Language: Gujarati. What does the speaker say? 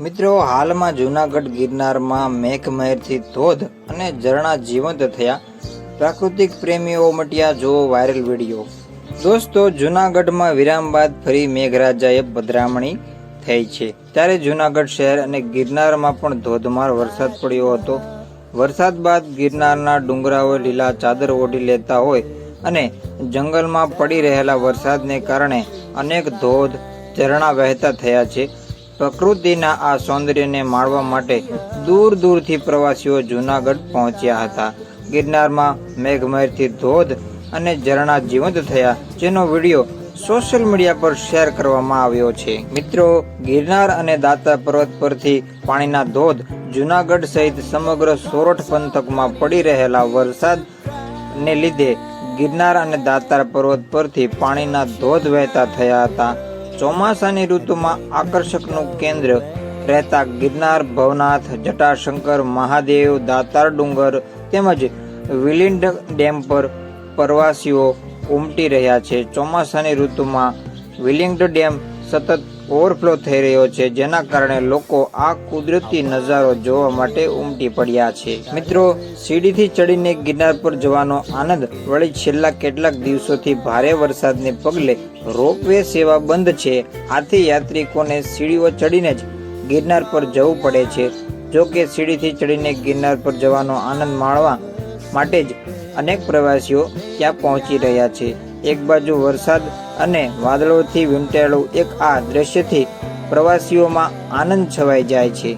મિત્રો, હાલમાં જૂનાગઢ ગિરનારમાં મેઘમહેરથી ધોધ અને ઝરણા જીવંત થયા. પ્રાકૃતિક પ્રેમીઓ મટ્યા જુઓ વાયરલ વીડિયો. દોસ્તો, જૂનાગઢમાં વિરામ બાદ ફરી મેઘરાજાએ પધરામણી થઈ છે. ત્યારે જૂનાગઢ શહેર અને ગિરનારમાં પણ ધોધમાર વરસાદ પડ્યો હતો. વરસાદ બાદ ગિરનારના ડુંગરાઓ લીલા ચાદર ઓઢી લેતા હોય અને જંગલમાં પડી રહેલા વરસાદને કારણે અનેક ધોધ, ઝરણા વહેતા થયા છે. પ્રકૃતિના આ સૌંદર્યને માણવા માટે દૂર દૂરથી પ્રવાસીઓ જૂનાગઢ પહોંચ્યા હતા. ગિરનારમાં મેઘમહેરથી ધોધ અને ઝરણા જીવંત થયા, જેનો વીડિયો સોશિયલ મીડિયા પર શેર કરવામાં આવ્યો છે. મિત્રો, ગિરનાર અને દાતા પર્વત પરથી પાણીના ધોધ જૂનાગઢ સહિત સમગ્ર સોરઠ પંથકમાં પડી રહેલા વરસાદને લીધે ગિરનાર અને દાતાર પર્વત પરથી પાણીના ધોધ વહેતા થયા હતા. ચોમાસાની ઋતુમાં આકર્ષકનું કેન્દ્ર રહેતા ગિરનાર, ભવનાથ, જટાશંકર, મહાદેવ, દાતાર ડુંગર તેમજ વિલિંડ ડેમ પર પ્રવાસીઓ ઉમટી રહ્યા છે. ચોમાસાની ઋતુમાં વિલિંગ્ડ ડેમ સતત ઓવરફ્લો થઈ રહ્યો છે, જેના કારણે લોકો આ કુદરતી નજારો જોવા માટે ઉમટી પડ્યા છે. મિત્રો સીડીથી ચડીને ગિરનાર પર જવાનો આનંદ વળી છેલ્લા કેટલાક દિવસોથી ભારે વરસાદને પગલે રોપવે સેવા બંધ છે. આથી યાત્રિકોને સીડીઓ ચડીને જ ગિરનાર પર જવું પડે છે. જો કે સીડીથી ચડીને ગિરનાર પર જવાનો આનંદ માણવા માટે જ અનેક પ્રવાસીઓ ત્યાં પહોંચી રહ્યા છે. એક બાજુ વરસાદ અને વાદળોથી વીંટાળેલું એક આ દ્રશ્યથી પ્રવાસીઓમાં આનંદ છવાઈ જાય છે.